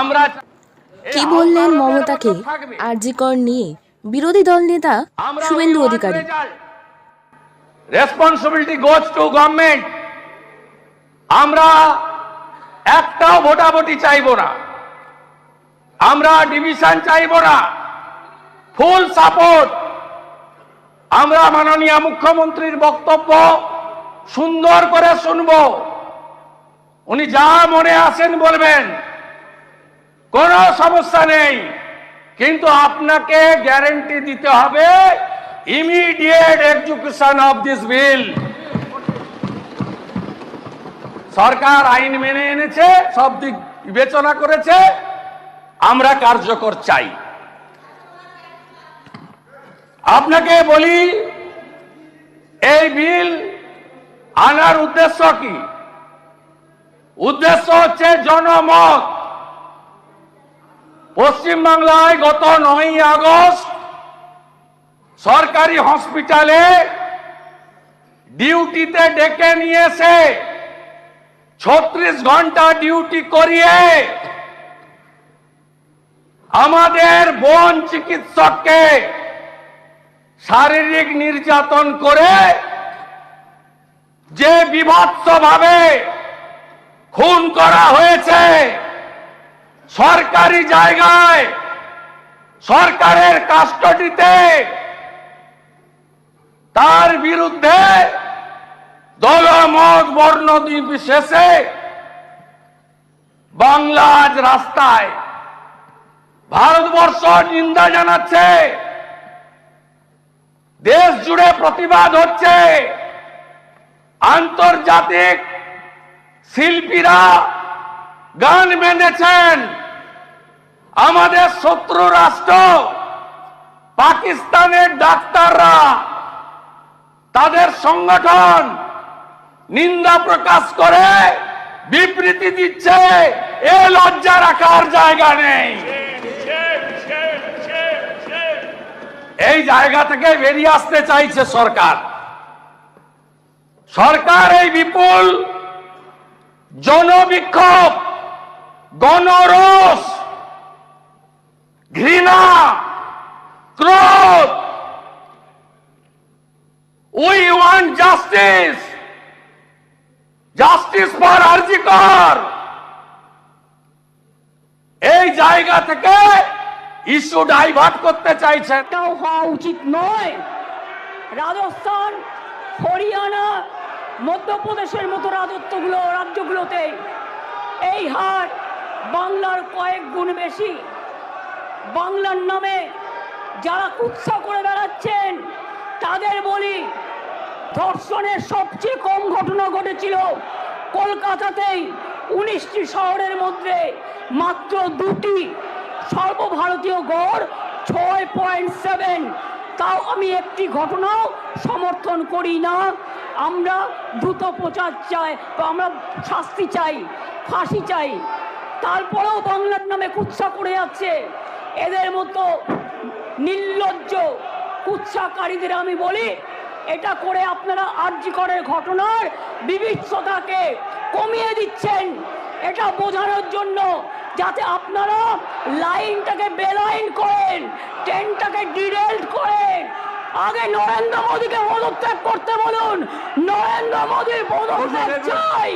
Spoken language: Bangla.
আমরা কি বললেন মমতাকে আরজিকর নিয়ে? বিরোধী দল নেতা Suvendu Adhikari. Responsibility goes to government আমরা একটাও ভোটাভুটি চাইব না। আমরা ডিভিশন চাইব না। ফুল সাপোর্ট আমরা মাননীয় মুখ্যমন্ত্রীর বক্তব্য সুন্দর করে শুনব। উনি যা মনে আসেন বলবেন। কোনো সমস্যা নেই। কিন্তু আপনাকে গ্যারেন্টি দিতে হবে immediate execution of this bill সরকার আইন মেনে এনেছে, সব দিক বিবেচনা করেছে, আমরা কার্যকর চাই। আপনাকে বলি, এই বিল আনার উদ্দেশ্য কি? উদ্দেশ্য হচ্ছে জনমত। পশ্চিমবাংলায় গত নয় আগস্ট সরকারি হসপিটালে ডিউটিতে ডেকে নিয়েছে। ছত্রিশ ঘণ্টা ডিউটি করিয়ে আমাদের বন চিকিৎসককে শারীরিক নির্যাতন করে যে বিভৎস ভাবে খুন করা হয়েছে। সরকারি জায়গায় সরকারের কাস্টডিতে তার বিরুদ্ধে দলমত বর্ণ বাংলা আজ রাস্তায় ভারতবর্ষ নিন্দা জানাচ্ছে। দেশ জুড়ে প্রতিবাদ হচ্ছে। আন্তর্জাতিক শিল্পীরা গান বেঁধেছেন। আমাদের শত্রু রাষ্ট্র, পাকিস্তানের ডাক্তাররা, তাদের সংগঠন নিন্দা প্রকাশ করে বিবৃতি দিচ্ছে, এ লজ্জা রাখার জায়গা নেই। এই জায়গা থেকে বেরিয়ে আসতে চাইছে সরকার। সরকার এই বিপুল জনবিক্ষোভ, গণরোষ ঘৃণা, ক্রোধ। We want justice justice for RG Kar এই জায়গা থেকে ইস্যু ডাইভার্ট করতে চাইছেন। এটাও হওয়া উচিত নয়। রাজস্থান, হরিয়ানা, মধ্যপ্রদেশের মতো রাজত্বগুলো, রাজ্যগুলোতে এই হার বাংলার কয়েক গুণ বেশি। বাংলার নামে যারা কুৎসা করে বেড়াচ্ছেন, তাদের বলি, ধর্ষণের সবচেয়ে কম ঘটনা ঘটেছিল কলকাতাতেই, উনিশটি শহরের মধ্যে মাত্র দুটি সর্বভারতীয় গড় ছয় পয়েন্ট সেভেন। তাও আমি একটি ঘটনাও সমর্থন করি না। আমরা দ্রুত প্রচার চাই, বা আমরা শাস্তি চাই, ফাঁসি চাই। তারপরেও বাংলার নামে কুৎসা করে যাচ্ছে। এদের মতো নির্লজ্জ কুৎসাকারীদের আমি বলি, এটা করে আপনারা আর্যিকরের ঘটনার বিভৎসতাকে কমিয়ে দিচ্ছেন। এটা বোঝানোর জন্য যাতে আপনারা লাইনটাকে বেলাইন করেন, ট্রেনটাকে ডিরেল্ট করেন। আগে নরেন্দ্র মোদীকে পদত্যাগ করতে বলুন, নরেন্দ্র মোদীর পদত্যাগ চাই।